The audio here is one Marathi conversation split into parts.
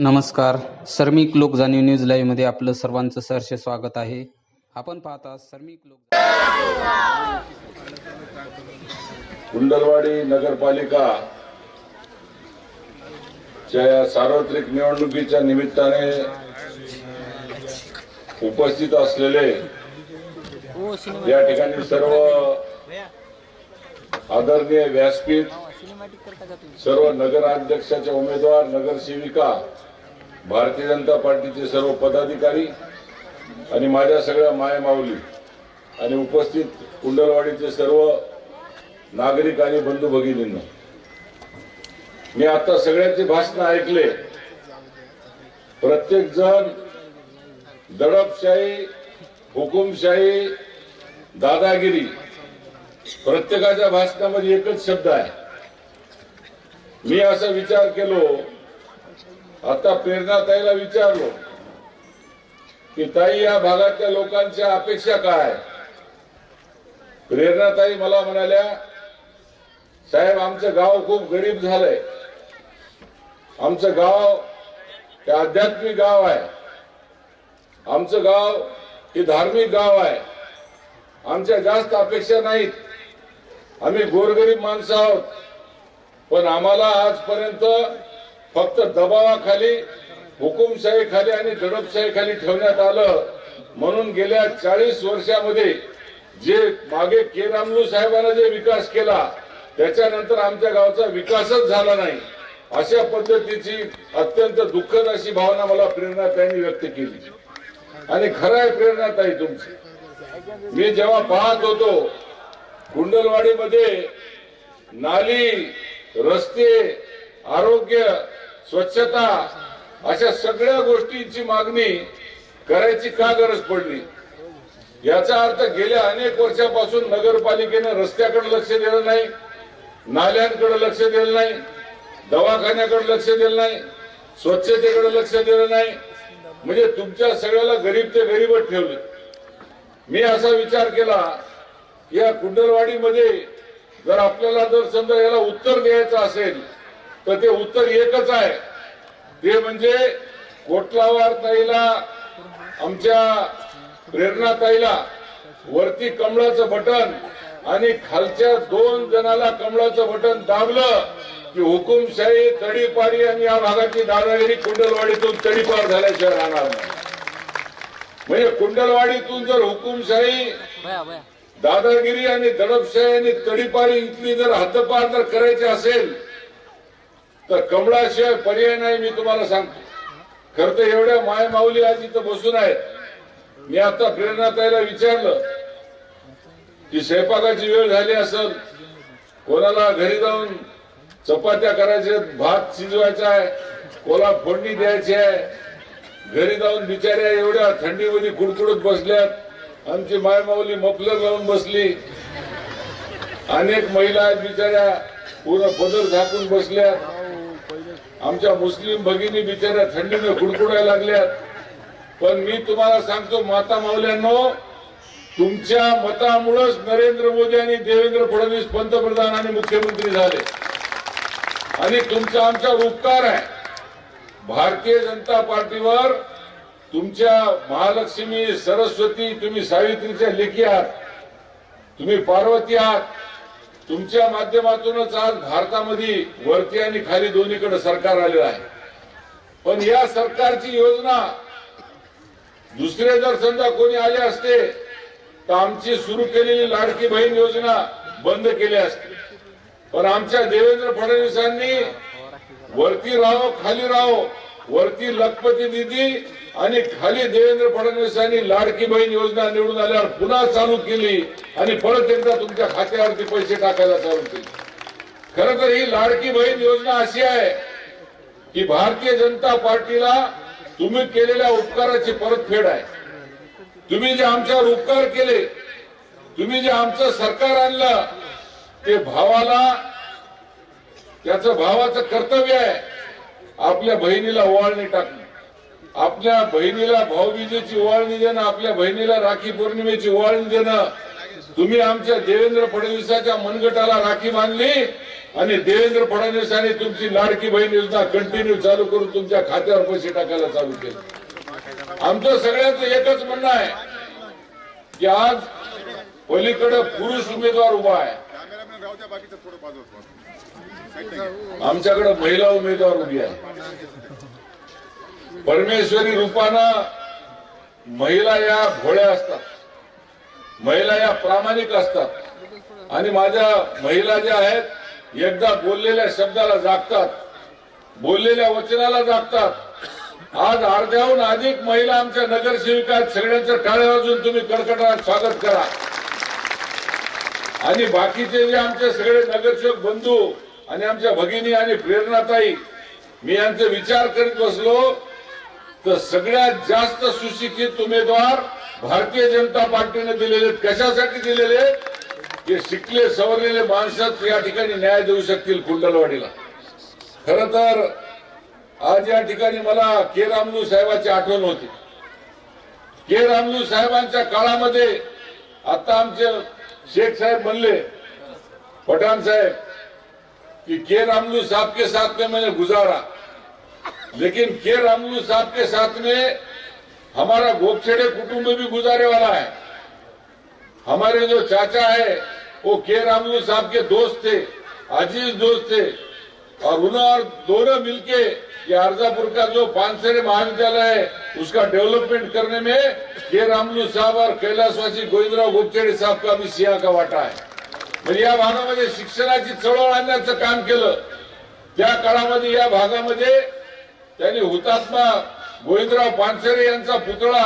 नमस्कार. सर्मिक लोक जाणीव न्यूज लाईव्हमध्ये आपलं सर्वांचं सहर्ष स्वागत आहे. आपण पाहता सर्मिक लोक कुंडलवाडी नगरपालिका च्या सार्वत्रिक निवडणुकीच्या निमित्ताने उपस्थित असलेले या ठिकाणी सर्व आदरणीय व्यासपीठ सर्व नगराध्यक्षाचे उमेदवार नगरसेविका भारतीय जनता पार्टीचे सर्व पदाधिकारी आणि माझ्या सगळ्या मायमाऊली आणि उपस्थित कुंडलवाडीचे सर्व नागरिक आणि बंधू भगिनींना मी आता सगळ्याचे भाषण ऐकले. प्रत्येक जण दडपशाही हुकुमशाही दादागिरी प्रत्येकाच्या भाषणामध्ये एकच शब्द आहे. मी असा विचार केलो आता प्रेरणाताईला विचारलो की ताई या भागातल्या लोकांच्या अपेक्षा काय? प्रेरणाताई मला म्हणाल्या साहेब आमचं गाव खूप गरीब झालंय. आमचं गाव हे आध्यात्मिक गाव आहे. आमचं गाव हे धार्मिक गाव आहे. आमच्या जास्त अपेक्षा नाहीत. आम्ही गोरगरीब माणसं आहोत. पण आम्हाला आजपर्यंत फक्त दबावाखाली हुकुमशाहीखाली आणि दडपशाहीखाली ठेवण्यात आलं. म्हणून गेल्या चाळीस वर्षामध्ये जे मागे के. रामलू साहेबांना जे विकास केला त्याच्यानंतर आमच्या गावचा विकासच झाला नाही. अशा पद्धतीची अत्यंत दुःखद अशी भावना मला प्रेरणाताईंनी व्यक्त केली. आणि खरं आहे प्रेरणाताई तुमची. मी जेव्हा पाहत होतो कुंडलवाडीमध्ये नाली रस्ते आरोग्य स्वच्छता अशा सगळ्या गोष्टींची मागणी करायची का गरज पडली? याचा अर्थ गेल्या अनेक वर्षापासून नगरपालिकेनं रस्त्याकडे लक्ष दिलं नाही नाल्यांकडे लक्ष दिलं नाही दवाखान्याकडे लक्ष दिलं नाही स्वच्छतेकडे लक्ष दिलं नाही. म्हणजे तुमच्या सगळ्याला गरीब ते गरीबच ठेवले. मी असा विचार केला या कुंडलवाडीमध्ये जर आपल्याला जर समजा याला उत्तर द्यायचं असेल तर ते उत्तर एकच आहे. ते म्हणजे कोटलावार ताईला आमच्या प्रेरणाताईला वरती कमळाचं बटन आणि खालच्या दोन जणाला कमळाचं बटन दाबलं की हुकुमशाही तडीपारी आणि या भागाची दादागिरी कुंडलवाडीतून तडीपार झाल्याशिवाय राहणार नाही. म्हणजे कुंडलवाडीतून जर हुकुमशाही दादागिरी आणि दडपशाही आणि तडीपारी इथली जर हद्दपार जर करायची असेल तर कमळाशिवाय पर्याय नाही मी तुम्हाला सांगतो. खर तर एवढ्या माय माऊली आज इथं बसून आहेत. मी आता प्रेरणाताईला विचारलं की स्वयंपाकाची वेळ झाली असेल कोणाला घरी जाऊन चपात्या करायच्या भात शिजवायचा आहे कोला फोडणी द्यायची आहे घरी जाऊन बिचाऱ्या एवढ्या थंडीमध्ये कुडकुडत बसल्यात आमची मायमाऊली मफलर लावून बसली. अनेक महिला आहेत बिचाऱ्या पूर्ण पदर झाकून बसल्यात. आमच्या मुस्लिम भगिनी बिचाऱ्या थंडीने कुडकुडायला लागल्यात. पण मी तुम्हाला सांगतो माता माऊल्यांनो तुमच्या मतामुळेच नरेंद्र मोदी आणि देवेंद्र फडणवीस पंतप्रधान आणि मुख्यमंत्री झाले. आणि तुमचा आमचा उपकार आहे. भारतीय जनता पार्टीवर तुमच्या महालक्ष्मी सरस्वती तुम्ही सावित्रीच्या लेखी आहात. तुम्ही पार्वती आहात. तुमच्या माध्यमातूनच आज भारतामध्ये वरती आणि खाली दोन्हीकडे सरकार आलेलं आहे. पण या सरकारची योजना दुसरे जर समजा कोणी आले असते तर आमची सुरू केलेली लाडकी बहीण योजना बंद केली असते. पण आमच्या देवेंद्र फडणवीसांनी वरती राहो खाली राहो वरती लखपती दिदी आणि खाली देवेंद्र फडणवीसांनी लाडकी बहीण योजना निवडून आल्यावर पुन्हा चालू केली आणि परत एकदा तुमच्या खात्यावरती पैसे टाकायला चालू केले. खर तर ही लाडकी बहीण योजना अशी आहे की भारतीय जनता पार्टीला तुम्ही केलेल्या उपकाराची परतफेड आहे. तुम्ही जे आमच्यावर उपकार केले तुम्ही जे आमचं सरकार आणलं ते भावाला त्याचं भावाचं कर्तव्य आहे आपल्या बहिणीला ओवाळणी टाकणं. आपल्या बहिणीला भाऊबीजेची ओवाळणी देणं आपल्या बहिणीला राखी पौर्णिमेची ओवाळणी देणं. तुम्ही आमच्या देवेंद्र फडणवीसाच्या मनगटाला राखी बांधली आणि देवेंद्र फडणवीसांनी तुमची लाडकी बहीण योजना कंटिन्यू चालू करून तुमच्या खात्यावर पैसे टाकायला चालू केले. आमचं सगळ्यांचं एकच म्हणणं आहे की आज पलीकडे पुरुष उमेदवार उभा आहे. आमच्याकडे महिला उमेदवार उभी आहे. परमेश्वरी रूपानं महिला या भोळ्या असतात. महिला या प्रामाणिक असतात. आणि माझ्या महिला ज्या आहेत एकदा बोललेल्या शब्दाला जागतात बोललेल्या वचनाला जागतात. आज अर्ध्याहून अधिक महिला आमच्या नगरसेविका आहेत सगळ्यांचं टाळे वाजून तुम्ही कडकडाट स्वागत करा. आणि बाकीचे जे आमचे सगळे नगरसेवक बंधू आणि आमच्या भगिनी आणि प्रेरणाताई मी यांचे विचार करीत बसलो तर सगळ्यात जास्त सुशिक्षित उमेदवार भारतीय जनता पार्टीने दिलेले कशासाठी दिलेले? हे शिकले सवरलेले माणसंच या ठिकाणी न्याय देऊ शकतील कुंडलवाडीला. खर तर आज या ठिकाणी मला के. रामलू साहेबांची आठवण होती. के. रामलू साहेबांच्या काळामध्ये आता आमचे शेख साहेब म्हणले पठाण साहेब कि के. रामलू साहेब के साथ में मैंने म्हणजे गुजारा. लेकिन के रामलू साहब के साथ में हमारा गोपछेड़े कुटुंब भी गुजारे वाला है। हमारे जो चाचा है वो के रामलू साहब के दोस्त थे अजीज दोस्त थे और उन्होंने और दोनों मिलके ये अर्जापुर का जो पानसरे महाविद्यालय है उसका डेवलपमेंट करने में के रामलू साहब और कैलाशवासी गोविंदराव गोपछेडे साहब का भी सिंहा का वाटा है। म्हणजे या भागामध्ये शिक्षणाची चळवळ आणण्याचं काम केलं. त्या काळामध्ये या भागामध्ये त्यांनी हुतात्मा गोविंदराव पानसरे यांचा पुतळा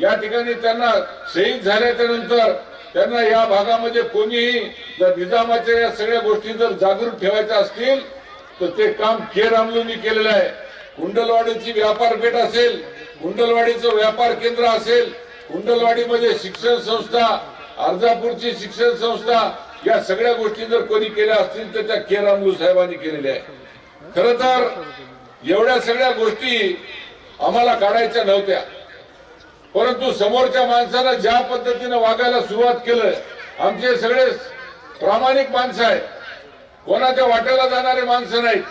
या ठिकाणी त्यांना शहीद झाल्याच्यानंतर त्यांना या भागामध्ये कोणीही जर निजामाच्या या सगळ्या गोष्टी जर जागृत ठेवायच्या असतील तर ते काम के. रामलूंनी केलेलं आहे. कुंडलवाडीची व्यापारपेठ असेल कुंडलवाडीचं व्यापार केंद्र असेल कुंडलवाडीमध्ये शिक्षण संस्था अर्जापूरची शिक्षण संस्था या सगळ्या गोष्टी जर कोणी केल्या असतील तर त्या के. रामलू साहेबांनी केलेल्या आहे खर तर एवढ्या सगळ्या गोष्टी आम्हाला काढायच्या नव्हत्या. परंतु समोरच्या माणसानं ज्या पद्धतीनं वागायला सुरुवात केलं आमचे सगळे प्रामाणिक माणसं आहेत. कोणाच्या वाट्याला जाणारे माणसं नाहीत.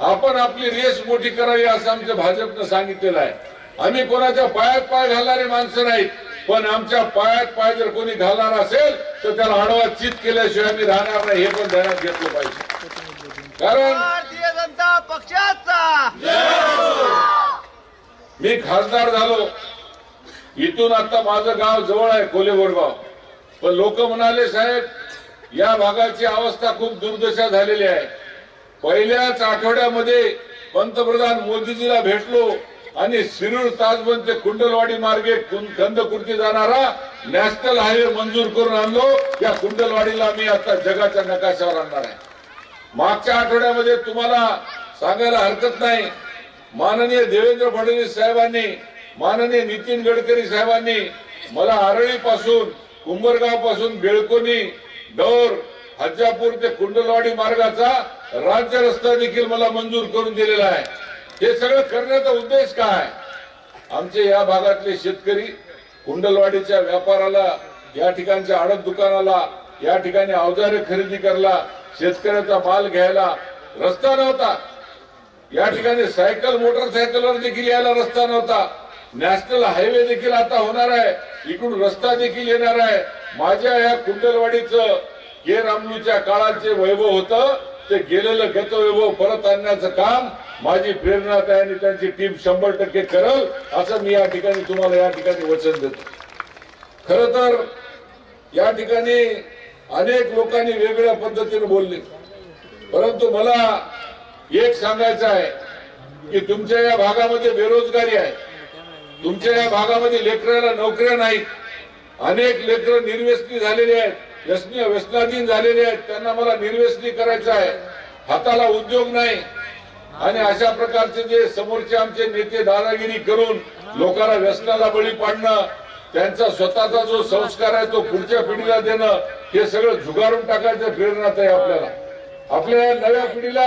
आपण आपली रेस मोठी करावी असं आमच्या भाजपनं सांगितलेलं आहे. आम्ही कोणाच्या पायात पाय घालणारे माणसं नाहीत. पण आमच्या पायात पाय जर कोणी घालणार असेल तर त्याला आडवा चित केल्याशिवाय आम्ही राहणार नाही हे पण ध्यानात घेतलं पाहिजे. कारण भारतीय जनता पक्षाचा. मी खासदार झालो. इथून आता माझं गाव जवळ आहे कोले बोरगाव पण लोक म्हणाले साहेब या भागाची अवस्था खूप दुर्दशा झालेली आहे. पहिल्याच आठवड्यामध्ये पंतप्रधान मोदीजीला भेटलो आणि शिरूर ताजबंद ते कुंडलवाडी मार्गे कंदकुर्ती जाणारा नॅशनल हायवे मंजूर करून आणलो. या कुंडलवाडीला मी आता जगाच्या नकाशावर आणणार आहे. मागच्या आठवड्यामध्ये तुम्हाला सांगायला हरकत नाही. माननीय देवेंद्र फडणवीस साहेबांनी माननीय नितीन गडकरी साहेबांनी मला आरळी पासून कुंभरगावपासून बेळकोणी डोर हज्जापूर ते कुंडलवाडी मार्गाचा राज्य रस्ता देखील मला मंजूर करून दिलेला आहे. हे सगळं करण्याचा उद्देश काय? आमचे या भागातले शेतकरी कुंडलवाडीच्या व्यापाराला या ठिकाणच्या आडत दुकानाला या ठिकाणी अवजारे खरेदी करायला शेतकऱ्याचा माल घ्यायला रस्ता नव्हता. या ठिकाणी सायकल मोटरसायकलवर देखील यायला रस्ता नव्हता. नॅशनल हायवे देखील आता होणार आहे. इकडून रस्ता देखील येणार आहे. माझ्या या कुंडलवाडीचं के. रामलूच्या काळाचे वैभव होतं. ते गेलेलं गतवैभव परत आणण्याचं काम माझी प्रेरणा आणि त्यांची टीम शंभर टक्के करल असं मी या ठिकाणी तुम्हाला या ठिकाणी वचन देतो. खर तर या ठिकाणी अनेक लोकांनी वेगळ्या पद्धतीने बोलले. परंतु मला एक सांगायचं आहे की तुमच्या या भागामध्ये बेरोजगारी आहे. तुमच्या या भागामध्ये लेकराला नोकऱ्या नाहीत. अनेक लेकर निर्व्यसनी झालेले आहेत व्यसनी व्यसनाधीन झालेले आहेत. त्यांना मला निर्व्यसनी करायचं आहे. हाताला उद्योग नाही. आणि अशा प्रकारचे जे समोरचे आमचे नेते दादागिरी करून लोकांना व्यसनाला बळी पाडणं त्यांचा स्वतःचा जो संस्कार आहे तो पुढच्या पिढीला देणं हे सगळं झुगारून टाकायचं प्रेरणात आहे आपल्याला. आपल्या नव्या पिढीला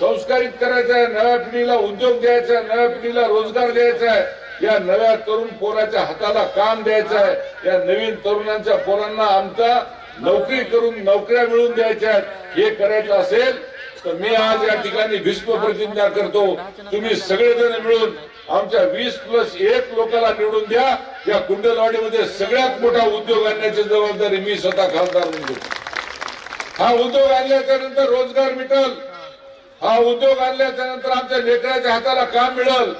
संस्कारित करायचं आहे नव्या पिढीला उद्योग द्यायचा आहे नव्या पिढीला रोजगार द्यायचा आहे. या नव्या तरुण पोराच्या हाताला काम द्यायचं आहे. या नवीन तरुणांच्या पोरांना आमचा नोकरी करून नोकऱ्या मिळवून द्यायच्या आहेत. हे करायचं असेल तर मी आज या ठिकाणी भीष्म प्रतिज्ञा करतो. तुम्ही सगळेजण मिळून आमच्या वीस प्लस एक लोकांना निवडून द्या. या कुंडलवाडीमध्ये सगळ्यात मोठा उद्योग आणण्याची जबाबदारी मी स्वतः खासदार म्हणून हा उद्योग आणल्याच्या नंतर रोजगार मिळल. हा उद्योग आणल्याच्या नंतर आमच्या लेकराच्या हाताला काम मिळल.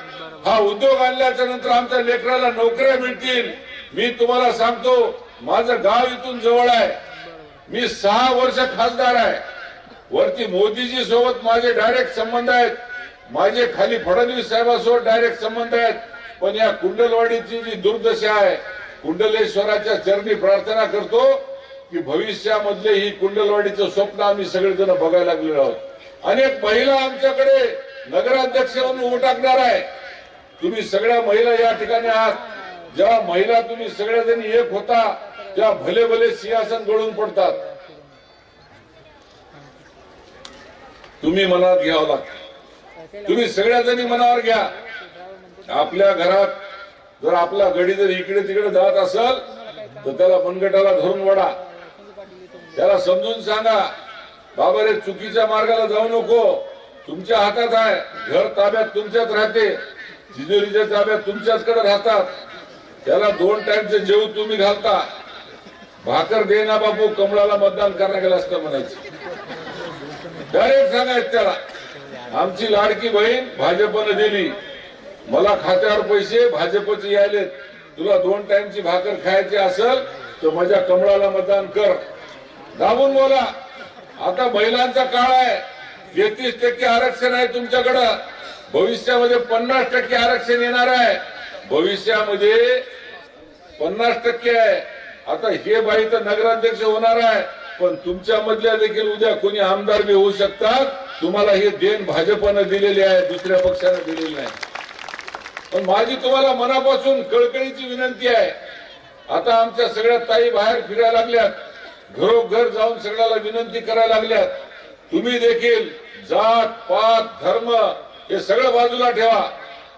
हा उद्योग आणल्याच्या नंतर आमच्या लेकराला नोकऱ्या मिळतील. मी तुम्हाला सांगतो माझं गाव इथून जवळ आहे. मी सहा वर्ष खासदार आहे. वरती मोदीजी सोबत माझे डायरेक्ट संबंध आहेत. माझे खाली फडणवीस साहेबांसोबत डायरेक्ट संबंध आहेत. पण या कुंडलवाडीची जी दुर्दशा आहे कुंडलेश्वराच्या चरणी प्रार्थना करतो की भविष्यामधले ही कुंडलवाडीचं स्वप्न आम्ही सगळेजण बघायला लागलेलो आहोत. अनेक महिला आमच्याकडे नगराध्यक्ष म्हणून उभं टाकणार आहे. तुम्ही सगळ्या महिला या ठिकाणी आहात. जेव्हा महिला तुम्ही सगळ्याजणी एक होता तेव्हा भले भले सिंहासन गळून पडतात. तुम्ही मनात घ्यावं लागतं. तुम्ही सगळ्याजणी मनावर घ्या. आपल्या घरात जर आपला गडी जर इकडे तिकडे जात असेल तर त्याला मनगटाला धरून वडा. त्याला समजून सांगा बाबा रे चुकीच्या मार्गाला जाऊ नको. तुमच्या हातात आहे. घर ताब्यात तुमच्याच राहते. तिजोरीच्या ताब्यात तुमच्याचकडे राहतात. त्याला दोन टाइमचे जेव तुम्ही घालता. भाकर दे ना बापू कमळाला मतदान करायला गेला असतं म्हणायचं. डायरेक्ट सांगायचं त्याला. आमची लाडकी बहीण भाजपनं दिली. मला खात्यावर पैसे भाजपचे यायलेत तुला दोन टाइमची भाकर खायची असेल तर माझ्या कमळाला मतदान कर. दाबून बोला. आता महिलांचा काळ आहे. तेहतीस टक्के आरक्षण आहे तुमच्याकडं. भविष्यामध्ये पन्नास टक्के आरक्षण येणार आहे. भविष्यामध्ये पन्नास टक्के आहे. आता हे बाई तर नगराध्यक्ष होणार आहे. पण तुमच्या मधल्या देखील उद्या कोणी आमदार बी होऊ शकतात. तुम्हाला हे देण भाजपनं दिलेले आहे दुसऱ्या पक्षानं दिलेले नाही. पण माझी तुम्हाला मनापासून कळकळीची विनंती आहे. आता आमच्या सगळ्या ताई बाहेर फिरायला लागल्यात. घरोघर जाऊन सगळ्याला विनंती करायला लागल्यात. तुम्ही देखील जात पात धर्म हे सगळं बाजूला ठेवा.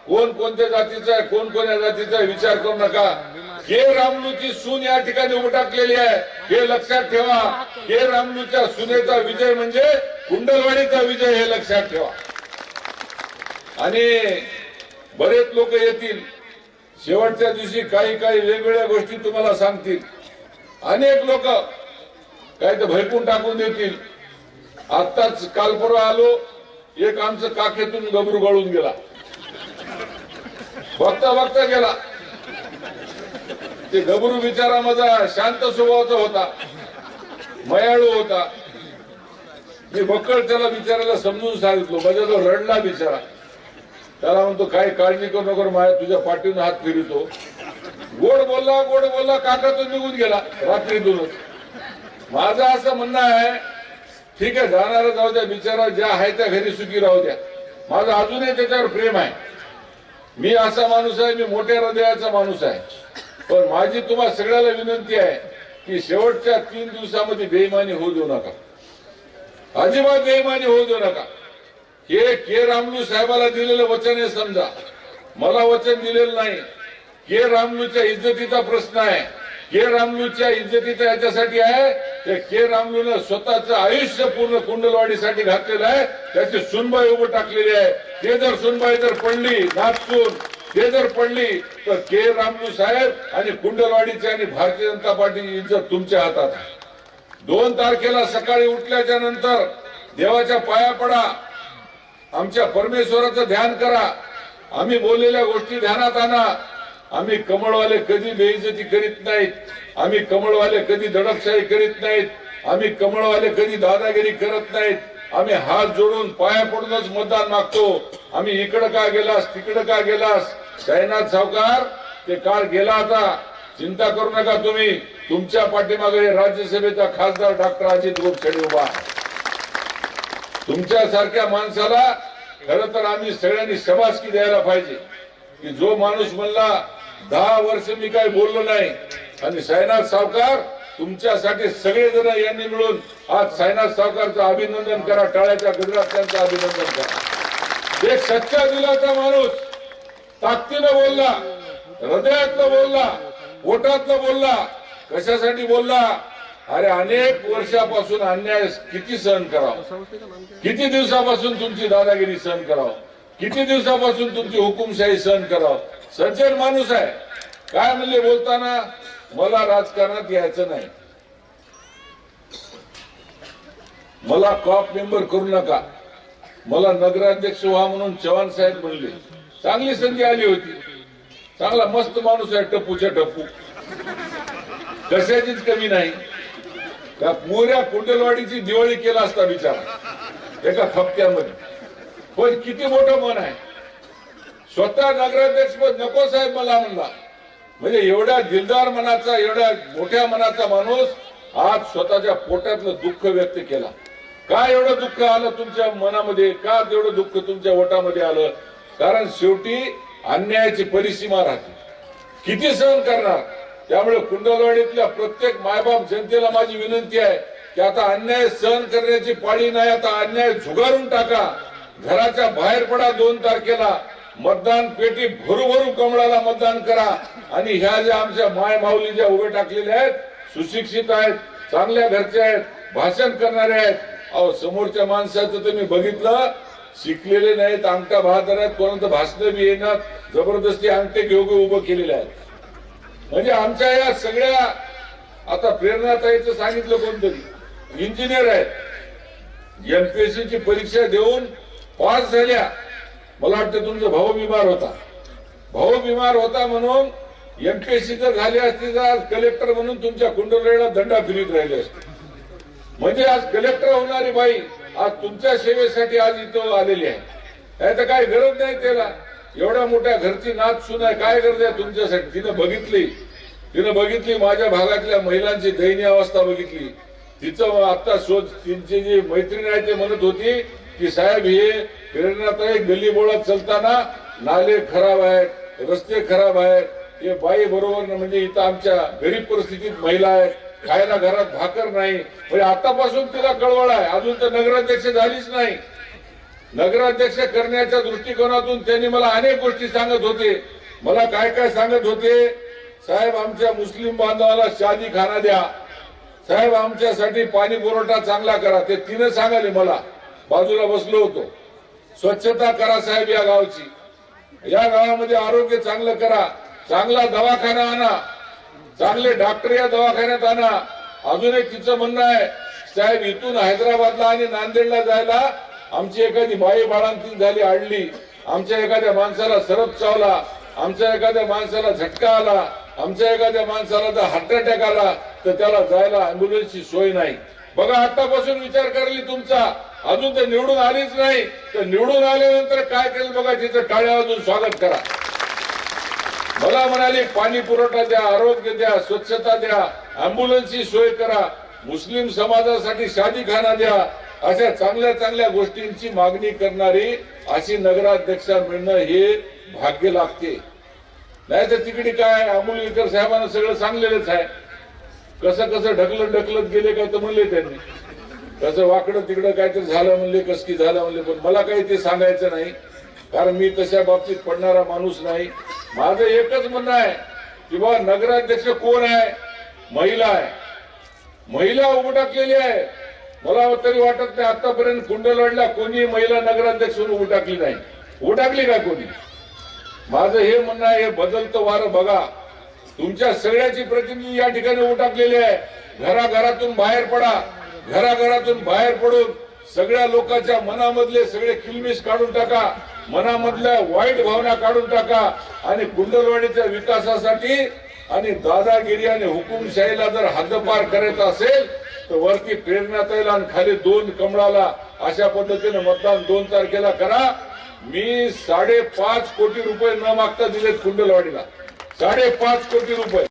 कोण कोणत्या जातीचा आहे कोण कोणत्या जातीचा विचार करू नका. हे रामलूची सून या ठिकाणी उभं टाकलेली आहे. हे लक्षात ठेवा. हे रामलूच्या सुनेचा विजय म्हणजे कुंडलवाडीचा विजय हे लक्षात ठेवा. आणि बरेच लोक येतील. शेवटच्या दिवशी काही काही वेगवेगळ्या गोष्टी तुम्हाला सांगतील. अनेक लोक काही तर भयकून टाकून देतील. आत्ताच काल परवा आलो एक आमचं काखेतून गबरू गळून गेला. बघता बघता गेला. ते गबरू विचारा माझा शांत स्वभावाचा होता. मयाळू होता. मी बक्कळ त्याला विचारायला समजून सांगितलो. माझ्याजवळ रडला बिचारा. त्याला म्हणतो काही काळजी करू नको माझ्या तुझ्या पाठीनं हात फिरतो गोड बोलला गोड बोलला काका तो निघून गेला रात्रीतूनच माझं असं म्हणणं आहे ठीक आहे जाणारा जाऊ द्या बिचारा ज्या आहे त्या घरी सुखी राहू द्या. माझं अजूनही त्याच्यावर प्रेम आहे. मी असा माणूस आहे मी मोठ्या हृदयाचा माणूस आहे. पण माझी तुम्हाला सगळ्याला विनंती आहे की शेवटच्या तीन दिवसामध्ये बेईमानी होऊ देऊ नका. अजिबात बेईमानी होऊ देऊ नका. हे के रामलू साहेबाला दिलेलं वचन आहे समजा. मला वचन दिलेलं नाही. के रामलूच्या इज्जतीचा प्रश्न आहे. के रामलूच्या इज्जतीचा याच्यासाठी आहे. ते के रामलून स्वतःचं आयुष्य पूर्ण कुंडलवाडीसाठी घातलेलं आहे. त्याची सुनबाई उभं टाकलेली आहे. ते जर सुनबाई जर पडली नाचून ते जर पडली तर के रामलू साहेब आणि कुंडलवाडीची आणि भारतीय जनता पार्टीची इज्जत तुमच्या हातात आहे. दोन तारखेला सकाळी उठल्याच्या नंतर देवाच्या पाया पडा. आमच्या परमेश्वराचं ध्यान करा. आम्ही बोललेल्या गोष्टी ध्यानात आणा. आम्ही कमळवाले कधी बेइज्जती करीत नाहीत. आम्ही कमळवाले कधी दडपशाही करीत नाहीत. आम्ही कमळवाले कधी दादागिरी करत नाहीत. आम्ही हात जोडून पाया पडूनच मतदान मागतो. आम्ही इकडं का गेलास तिकडं का गेलास? साईनाथ सावकार ते काळ गेला आता. चिंता करू नका तुम्ही. तुमच्या पाठीमागे राज्यसभेचा खासदार डॉक्टर अजित गोपछडे उभा तुमच्यासारख्या माणसाला खर तर आम्ही सगळ्यांनी शबासकी द्यायला पाहिजे. की जो माणूस म्हणला दहा वर्ष मी काही बोललो नाही. आणि साईनाथ सावकार तुमच्यासाठी सगळेजण यांनी मिळून आज साईनाथ सावकारचं अभिनंदन करा टाळ्याच्या गजरात त्यांचं अभिनंदन करा. एक सच्चा दिलाचा माणूस ताकदीनं बोलला हृदयातलं बोलला पोटातलं बोलला कशासाठी बोलला? अरे अनेक वर्षापासून अन्याय किती सहन करावा? किती दिवसापासून तुमची दादागिरी सहन करावं? किती दिवसापासून तुमची हुकुमशाही सहन करावं? सज्जन माणूस आहे. काय म्हणले बोलताना मला राजकारणात यायचं नाही. मला कॉप मेंबर करू नका. मला नगराध्यक्ष व्हा म्हणून चव्हाण साहेब म्हणले. चांगली संधी आली होती. चांगला मस्त माणूस आहे टप्पूच्या टप्पू कशाचीच कमी नाही. त्या पुऱ्या कुंडलवाडीची दिवाळी केला असता विचार. एका खपक्यामध्ये पण किती मोठं मन आहे. स्वतः नगराध्यक्ष पद नको साहेब मला म्हणला. म्हणजे एवढ्या दिलदार मनाचा एवढ्या मोठ्या मनाचा माणूस आज स्वतःच्या पोटातलं दुःख व्यक्त केला. का एवढं दुःख आलं तुमच्या मनामध्ये? का तेवढं दुःख तुमच्या ओटामध्ये आलं? कारण शेवटी अन्यायाची परिसीमा राहते. किती सहन करणार? त्यामुळे कुंडलवाडीतल्या प्रत्येक मायबाप जनतेला माझी विनंती आहे की आता अन्याय सहन करण्याची पाळी नाही आता अन्याय झुगारून टाका. घराच्या बाहेर पडा दोन तारखेला. मतदान पेटी भरूभरू कमळाला मतदान करा. आणि ह्या ज्या आमच्या माय माऊली ज्या उभे टाकलेल्या आहेत सुशिक्षित आहेत चांगल्या घरच्या आहेत भाषण करणारे आहेत. अहो समोरच्या माणसाचं तुम्ही बघितलं शिकलेले नाहीत अंगठा बहादर आहेत कोणाचं भाषण बी येणार जबरदस्ती अंगठे घेऊ घेऊ उभं केलेले आहेत. म्हणजे आमच्या या सगळ्या आता प्रेरणाताईचं सांगितलं कोणतरी इंजिनियर आहेत. एमपीएससी ची परीक्षा देऊन पास झाल्या. मला वाटतं तुमचा भाऊ बिमार होता. भाऊ बिमार होता म्हणून एमपीएससी जर झाली असती तर आज कलेक्टर म्हणून तुमच्या कुंडलेला दंडा फिरत राहिले असते. म्हणजे आज कलेक्टर होणारी बाई आज तुमच्या सेवेसाठी आज इथं आलेली आहे. नाही तर काय गरज नाही त्याला. एवढ्या मोठ्या घरची नाच सुना काय करते तुमच्यासाठी? तिनं बघितली. तिनं बघितली माझ्या भागातल्या महिलांची दयनीय अवस्था बघितली. तिचं आता शोध तिची जी मैत्रीण आहे ते म्हणत होती की साहेब हे प्रेरणाताई गल्ली बोळात चलताना नाले खराब आहेत रस्ते खराब आहेत. हे बाई बरोबर म्हणजे इथं आमच्या गरीब परिस्थितीत महिला आहेत. खायला घरात भाकर नाही. म्हणजे आतापासून तिला कळवळ आहे. अजून तर नगराध्यक्ष झालीच नाही. नगराध्यक्ष करण्याच्या दृष्टिकोनातून त्यांनी मला अनेक गोष्टी सांगत होते. मला काय काय सांगत होते? साहेब आमच्या मुस्लिम बांधवाला शादी खाना द्या. साहेब आमच्यासाठी पाणी पुरवठा चांगला करा. ते तिनं सांगाले मला. बाजूला बसलो होतो. स्वच्छता करा साहेब या गावची. या गावामध्ये आरोग्य चांगलं करा. चांगला दवाखाना आणा. चांगले डॉक्टर या दवाखान्यात आणा. अजून एक तिचं म्हणणं आहे साहेब इथून हैदराबादला आणि नांदेडला जायला आमची एखादी बाई बाळांतीन झाली आडली आमच्या एखाद्या माणसाला सरप चावला आमच्या एखाद्या माणसाला झटका आला आमच्या एखाद्या माणसाला जर हार्ट अटॅक आला तर त्याला जायला अँब्युलन्सची सोय नाही. बघा आतापासून विचार करली तुमचा. अजून तर निवडून आलीच नाही. तर निवडून आल्यानंतर काय केलं बघा तिचं टाळ्या अजून स्वागत करा. मला म्हणाले पाणी पुरवठा द्या आरोग्य द्या स्वच्छता द्या अँब्युलन्सची सोय करा. मुस्लिम समाजासाठी शादी खाना द्या अशा चांगल्या चांगल्या गोष्टींची मागणी करणारी अशी नगराध्यक्षा मिळणं हे भाग्य लागते. नाही तर तिकडे काय अमोलकर साहेबांना सगळं सांगलेलंच आहे. कसं कसं ढकलत ढकलत गेले काय तर म्हणले त्यांनी. कसं वाकडं तिकडं काहीतरी झालं म्हणले कसकी झालं म्हणले पण मला काही ते सांगायचं नाही. कारण मी तशा बाबतीत पडणारा माणूस नाही. माझं एकच म्हणणं आहे की बाबा नगराध्यक्ष कोण आहे? महिला आहे. महिला उभं टाकलेली आहे. मला तरी वाटत नाही आतापर्यंत कुंडलवाडीला कोणी महिला नगराध्यक्ष म्हणून उभं टाकली नाही. उभं टाकली का कोणी? माझं हे म्हणणं आहे हे बदलतं वारं बघा. तुमच्या सगळ्याची प्रतिनिधी या ठिकाणी उभं टाकलेली आहे. घराघरातून बाहेर पडा. घराघरातून बाहेर पडून सगळ्या लोकांच्या मनामधले सगळे किलमिश काढून टाका. मनामधल्या वाईट भावना काढून टाका. आणि कुंडलवाडीच्या विकासासाठी आणि दादागिरी आणि हुकुमशाहीला जर हद्दपार करायचं असेल तर वरती प्रेरणात येईल आणि खाली दोन कमळाला अशा पद्धतीने मतदान दोन तारखेला करा. मी साडेपाच कोटी रुपये न मागता दिलेत कुंडलवाडीला. साडेपाच कोटी रुपये.